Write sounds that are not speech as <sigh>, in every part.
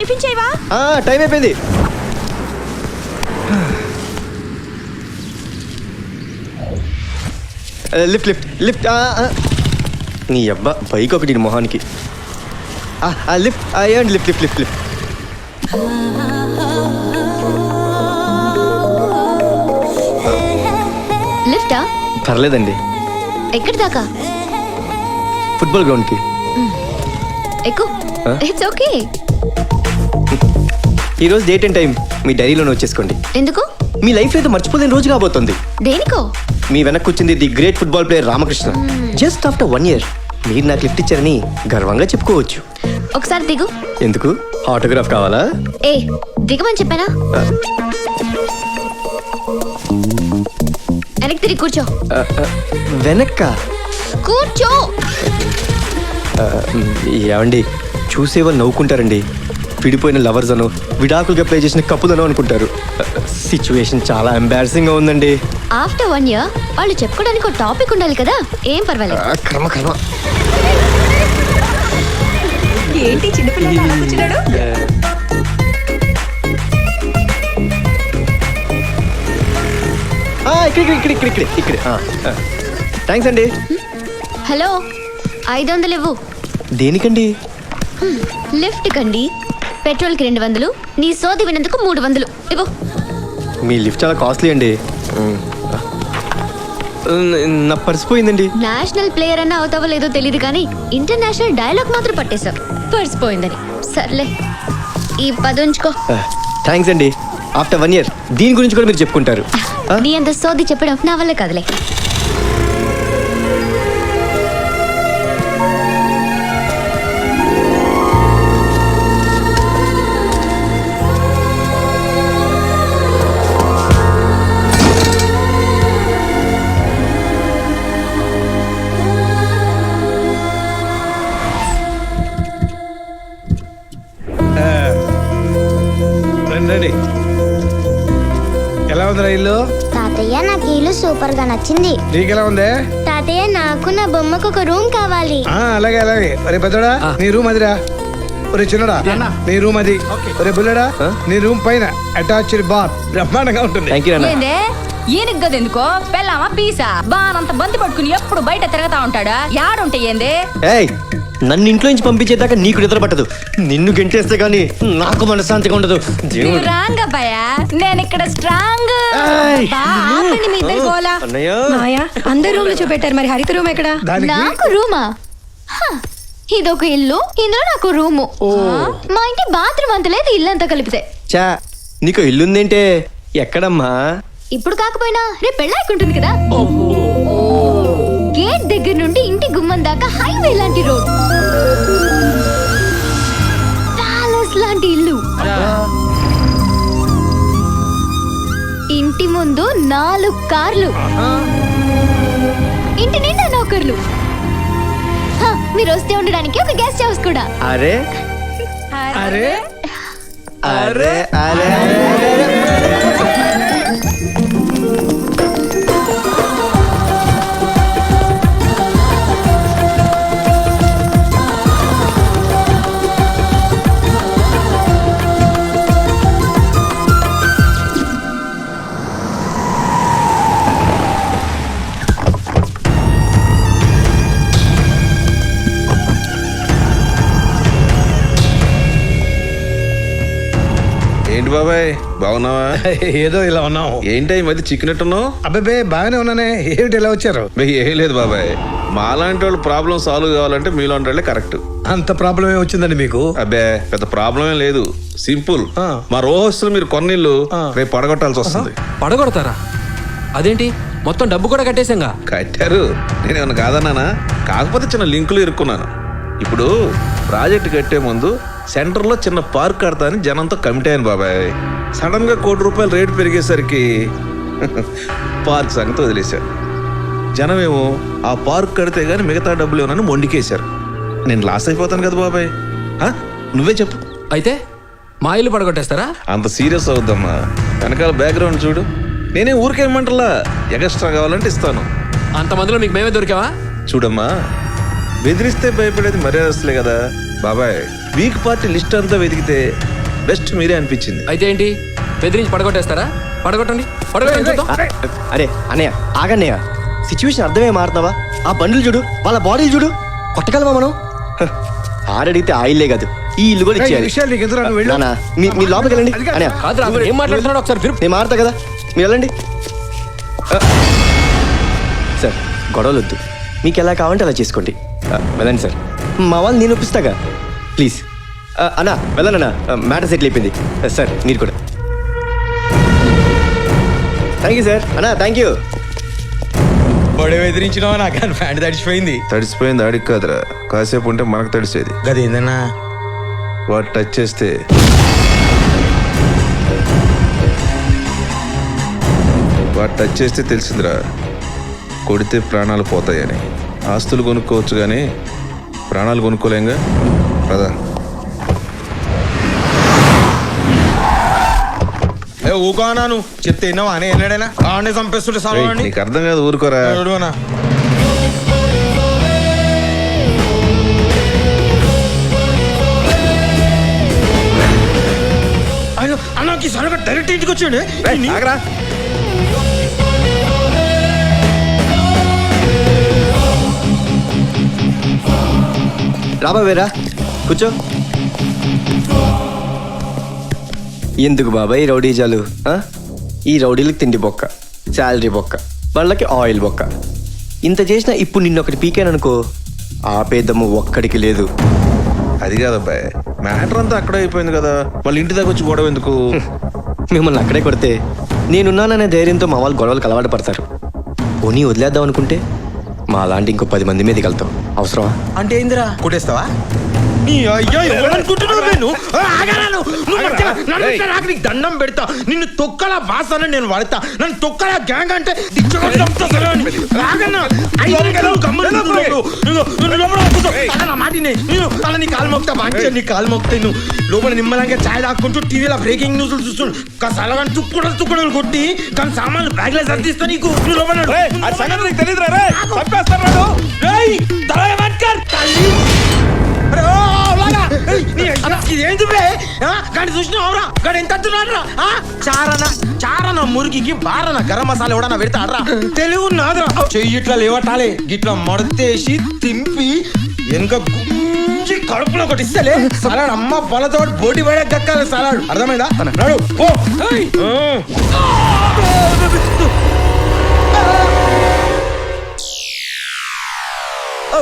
Tiffin చేయవా ఆ, time అయిపోయింది. ఆ, లిఫ్ట్ లిఫ్ట్ లిఫ్ట్ ఆ, ఆ. నీ అబ్బా బైక్ ఒకటి నీ మొహానికి. ఆ, ఆ, లిఫ్ట్ ఆ, ఏమండి లిఫ్ట్ లిఫ్ట్ లిఫ్ట్ లిఫ్ట్. లిఫ్టా? పర్లేదండి. ఎక్కడి దాకా ఫుట్బాల్ గ్రౌండ్కి. ఎక్కు Huh? ఇట్స్ ఓకే ఈరోజు డేట్ అండ్ టైం మీ డైరీలోనే వచ్చేసుకోండి. ఎందుకు? మీ లైఫ్ అయితే మర్చిపోలేని రోజు కాబోతుంది. దేనికో? మీ వెనక్కి వచ్చింది the great football player Ramakrishna just after one year మీరు నాకు లిఫ్ట్ ఇచ్చారని గర్వంగా చెప్పుకోవచ్చు. ఒకసారి దిగు. ఎందుకు? ఆటోగ్రాఫ్ కావాలా? ఏ దిగమని చెప్పానా? వెనక్కి తిరిగి కూర్చో. వెనక్క? కూర్చో. ఏమండి? చూసేవాళ్ళు నవ్వుకుంటారండి. విడిపోయిన లవర్స్ అను విడాకులుగా ప్లే చేసిన కప్పులను అనుకుంటారు. సిచ్యువేషన్ చాలా ఎంబారసింగ్గా ఉందండి. ఆఫ్టర్ వన్ ఇయర్ వాళ్ళు చెప్పుకోవడానికి ఒక టాపిక్ ఉండాలి కదా? ఏం పర్వాలేదు. ఆ, కర్మ కర్మ. ఏంటి చిన్నపిల్లలు అలా కూర్చున్నాడు? ఆ, ఇక్కడ ఇక్కడ ఇక్కడ ఇక్కడ ఇక్కడ. థ్యాంక్స్ అండి. హలో ఐదు వందలు ఇవ్వు. దేనికండి? లిఫ్ట్ కండి. పెట్రోల్కి రెండు వందలు నీ సోది వినందుకు మూడు వందలు. ఇవ్వు. మీ లిఫ్ట్ చాలా కాస్ట్లీ అండి. నా పర్స్ పోయిందండి నేషనల్ ప్లేయర్ అన్న అవుతావో లేదో తెలియదు కానీ ఇంటర్నేషనల్ డైలాగ్ మాత్రం పట్టేశావు. పర్స్ పోయిందని సర్లే ఈ పది ఉంచుకో. థ్యాంక్స్ అండి. ఆఫ్టర్ వన్ ఇయర్ దీని గురించి కూడా మీరు చెప్పుకుంటారు? నీ అంత సోది చెప్పడం నా వల్ల కదలే. తాతయ్య నాకు ఇల్లు సూపర్గా నచ్చింది. నీకు ఎలా ఉంది? తాతయ్య నాకు నా బొమ్మకు ఒక రూమ్ కావాలి. ఆ, అలాగే అలాగే. ఒరే పెద్దోడా నీ రూమ్ అదిరా. ఒరే చిన్నడా నీ రూమ్ అది. ఒరే బుల్లడా? నీ రూమ్ పైన అటాచ్డ్ బార్ బ్రహ్మాండంగా ఉంటుంది. థ్యాంక్ యూ అన్న ఏందే? ఈయనకి గదెందుకో పెళ్ళామా పీసా? బానంత బంతి పట్టుకుని ఎప్పుడు బయట తిరగతా ఉంటాడా? యాడుంటే ఏందే? ఏయ్ నన్ను ఇంట్లో నుంచి పంపించేదాకా నీకు నిద్ర పట్టదు. నిన్ను గెంటేస్తే గానీ నాకు మనశ్శాంతిగా ఉండదు. దేవుడు. రాంగ్ అబ్బాయా? నేను ఇక్కడ స్ట్రాంగ్. ఏయ్! ఆపండి మీ ఇద్దరి గోల. అన్నయ్య. మాయా అందరు రూమ్లో చూపెట్టారు. మరి హరిత రూమ్ ఎక్కడ? నాకు రూమా? హ, ఇదొక ఇల్లు ఇందులో నాకు రూము. మా ఇంటి బాత్రూమ్ అంత లేదు ఇల్లు అంతా కలిపితే. చా నీకు ఇల్లుందేంటే? ఎక్కడమ్మా? ఇప్పుడు కాకపోయినా రేపు పెళ్ళాకుంటుంది కదా. గేట్ దగ్గర నుండి ఇంటి గుమ్మం దాకా హైవే లాంటి రోడ్. ప్యాలెస్ లాంటి ఇల్లు. ఇంటి ముందు నాలుగు కార్లు. ఇంటి నిండా నౌకర్లు. మీరు వస్తే ఉండడానికి ఒక గెస్ట్ హౌస్ కూడా. అరే అరే అరే అరే. ఏంటి బాబాయ్? బాగున్నావా? ఏదో ఇలా ఉన్నాం ఏంటి ఈ మధ్య చిక్కినట్టున్నావు? అబ్బాబే బాగానే ఉన్నానే. ఏమిటి ఇలా వచ్చారు? ఏం లేదు బాబాయ్. మాలాంటి వాళ్ళు ప్రాబ్లం సాల్వ్ కావాలంటే మీలాంటి వాళ్ళే కరెక్ట్. అంత ప్రాబ్లం ఏం వచ్చిందండి మీకు? అబ్బే పెద్ద ప్రాబ్లం ఏం లేదు. సింపుల్. మా రోహస్తులు మీరు కొన్నిళ్ళు. రేపు పడగొట్టాల్సి వస్తుంది. పడగొడతారా? అదేంటి? మొత్తం డబ్బు కూడా కట్టేశాంగా? కట్టారు. నేను ఏమన్నా కాదన్నానా? కాకపోతే చిన్న లింకులు ఇరుక్కున్నాను. ఇప్పుడు ప్రాజెక్ట్ కట్టే ముందు సెంటర్లో చిన్న పార్క్ కడతా అని జనంతో కమిటీ అయ్యాను బాబాయ్. సడన్గా కోటి రూపాయలు రేటు పెరిగేసరికి <laughs> పార్క్ సంగతి వదిలేశారు. జనమేమో ఆ పార్క్ కడితే గానీ మిగతా డబ్బులు ఏమన్నా మొండికేశారు. నేను లాస్ అయిపోతాను కదా బాబాయ్? నువ్వే చెప్పు. అయితే మా ఇల్లు పడగొట్టేస్తారా? అంత సీరియస్ అవుద్దమ్మా. వెనకాల బ్యాక్గ్రౌండ్ చూడు. నేనే ఊరికేమంటలా ఎగస్ట్రా కావాలంటే ఇస్తాను. అంతమందిలో మీకు మేమే దొరికావా? చూడమ్మా. బెదిరిస్తే భయపడేది మర్యాదస్తులే కదా. బాబాయ్ వీక్ పార్టీ లిస్ట్ అంతా వెతికితే బెస్ట్ మీరే అనిపించింది. అయితే ఏంటి? బెదిరించి పడగొట్టేస్తారా? పడగొట్టండి. పడగొట్టండి చూద్దాం. అరే అన్నయ్య ఆగన్నయ్య. సిచ్యువేషన్ అర్థమే మారుతున్నావా ఆ బండ్లు చూడు వాళ్ళ బాడీలు చూడు. కొట్టగలమా మనం? హ, ఆడడిగితే ఆయిల్లే కాదు. ఈ ఇల్లు కూడా ఏయ్, ఈ ఇచ్చేయాలి. విషయాలు నీకు ఎందుకు నువ్వు వెళ్ళు. నానా, మీ మీ లోపలికి వెళ్ళండి. అది కాదు. అన్నయ్య కాదురా అతను ఏం మాట్లాడుతున్నాడు ఒకసారి విను. నేను మారుతా కదా? మీరు వెళ్ళండి. ఆ, సార్ గొడవలు వద్దు మీకు ఎలా కావాలంటే అలా చేసుకోండి. ఆ, వెళ్ళండి సార్. మా వాళ్ళు నేను ఒప్పిస్తాగా? ప్లీజ్ అన్నా వెళ్ళనన్నా. మ్యాటర్ సెటిల్ అయిపోయింది. సార్ మీరు కూడా. థ్యాంక్ యూ సార్ అన్నా థ్యాంక్ యూ బొడే ఎదిరించినావా నాకు? కానీ ప్యాంట్ తడిచిపోయింది. తడిసిపోయింది ఆడికి కాదురా. కాసేపు ఉంటే మనకు తడిసేది. గది ఏందన్నా వాడు టచ్ చేస్తే. వాడు టచ్ చేస్తే తెలిసిందిరా. కొడితే ప్రాణాలు పోతాయని. ఆస్తులు కొనుక్కోవచ్చు కానీ ప్రాణాలు కొనుక్కోలేంగా? ఏ ఊకోనాను చెప్తే విన్నావా? అని ఎన్నడైనా? ఆడనే చంపేస్తుంటే సావండి నీకు అర్థం కాదు ఊరుకోరా. ఆయన అన్నకి సరగా డైరెక్ట్ ఇంటికి వచ్చాడు? ఏయ్, ఆగరా రాబా వేరా? కూర్చో. ఎందుకు బాబాయ్ ఈ రౌడీజాలు ఆ? ఈ రౌడీలకు తిండి బొక్క శాలరీ బొక్క వాళ్ళకి ఆయిల్ బొక్క. ఇంత చేసినా ఇప్పుడు నిన్న ఒకటి పీకాననుకో. ఆపేదమ్ము ఒక్కడికి లేదు. అది కాదబ్బాయ్ మ్యాటర్ అంతా అక్కడే అయిపోయింది కదా. వాళ్ళ ఇంటి దాకా వచ్చి గొడవ ఎందుకు? <laughs> మిమ్మల్ని అక్కడే కొడితే నేనున్నాననే ధైర్యంతో మా వాళ్ళు గొడవలకు అలవాటు పడతారు. పోనీ వదిలేద్దాం అనుకుంటే మా లాంటి ఇంకో పది మంది మీదకి వెళ్తాం. అవసరమా? అంటే ఏందిరా కొట్టేస్తావా? నీ అయ్యో ఎవరనుకుంటున్నావు నేను ఆ, ఆగరా నువ్వు. మధ్యలో ఇట్లా రాకు, నీకు దండం పెడతా. నిన్ను తొక్కల వాసన నేను వాడతా. నన్ను తొక్కల గ్యాంగ్ అంటే లోపల నిమ్మలంగా ఛాయ్ తాక్కుంటూ టీవీలో బ్రేకింగ్ న్యూస్ చూస్తుండు. కాస్త అలాగని తుక్కుడలు తుక్కుడలు కొట్టి కానీ సామాన్లు బ్యాగ్లో సర్దిస్తా నీకు. లోపల తల్లి. ఇదేంటి బే గాడి చూసినావురా గాడి ఎంత అంటున్నాడురా? ఆ, చారన చారన మురిగికి బారన గరం మసాలా ఎవడన్నా పెడతాడ్రా? తెలుగు నాదురా. చెయ్యి ఇట్లా లేవటాలే గిట్లా మడతేసి తింపి వెనుక గుంజి కడుపులో ఒకటి ఇస్తలే సలాడ్ అమ్మ పొలతో బోటి పడే దక్కాలి సలాడ్. అర్థమైందా? నడు పో. ఆ.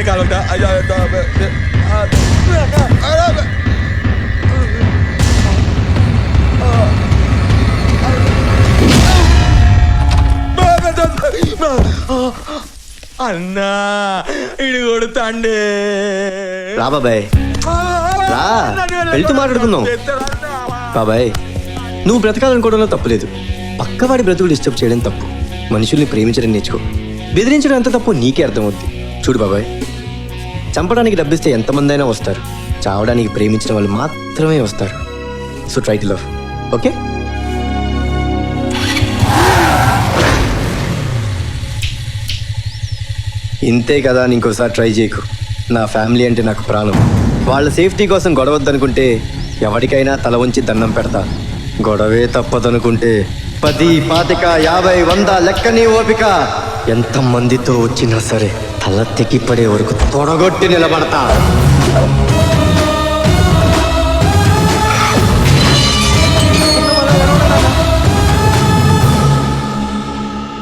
తల్లి అన్నాను కాలంట అన్నా ఇడు కొడుతాండే రా బాబాయ్ రా వెళ్తూ మాట్లాడుకుందాం బాబాయ్ నువ్వు బ్రతకాలనుకోవడంలో తప్పులేదు పక్కవాడి బ్రతుకు డిస్టర్బ్ చేయడం తప్పు మనుషుల్ని ప్రేమించడం నేర్చుకో బెదిరించడం ఎంత తప్పు నీకే అర్థమవుద్ది చూడు బాబాయ్ చంపడానికి డబ్బిస్తే ఎంతమంది అయినా వస్తారు. చావడానికి ప్రేమించిన వాళ్ళు మాత్రమే వస్తారు. So try to love okay ఇంతే కదా అని ఇంకోసారి ట్రై చేయకు. నా ఫ్యామిలీ అంటే నాకు ప్రాణం. వాళ్ళ సేఫ్టీ కోసం గొడవద్దనుకుంటే ఎవరికైనా తల ఉంచి దండం పెడతా. గొడవే తప్పదనుకుంటే పది పాతిక యాభై వంద లెక్కని ఓపిక. ఎంత మందితో వచ్చినా సరే తల తెగిపడే వరకు తొడగొట్టి నిలబడతా.